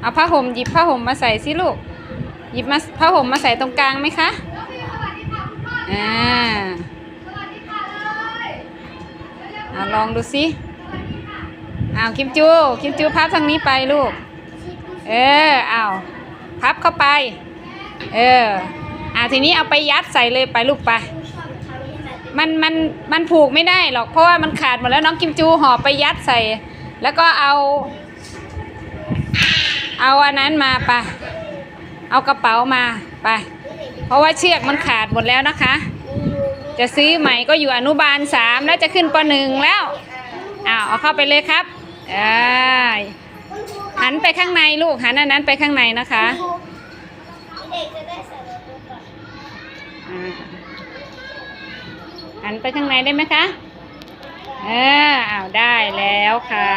เอาผ้าห่มหยิบผ้าห่มมาใส่สิลูก หยิบมาผ้าห่มมาใส่ตรงกลางไหมคะอ่าเอาลองดูสิเอาคิมจู คิมจูพับทางนี้ไปลูก เออเอาพับเข้าไป เอออ่าทีนี้เอาไปยัดใส่เลยไปลูกไปมันมันมันผูกไม่ได้หรอกเพราะว่ามันขาดหมดแล้วน้องกิมจูห่อไปยัดใส่ แล้วก็เอา เอาอันนั้นมาไปเอากระเป๋ามาไป เพราะว่าเชือกมันขาดหมดแล้วนะคะ จะซื้อใหม่ก็อยู่อนุบาลสามแล้วจะขึ้นปหนึ่งแล้วอ้าวเอาเข้าไปเลยครับอ่าหันไปข้างในลูกหันอันนั้นไปข้างในนะคะหันไปข้างในได้ไหมคะเอออ้าวได้แล้วค่ะ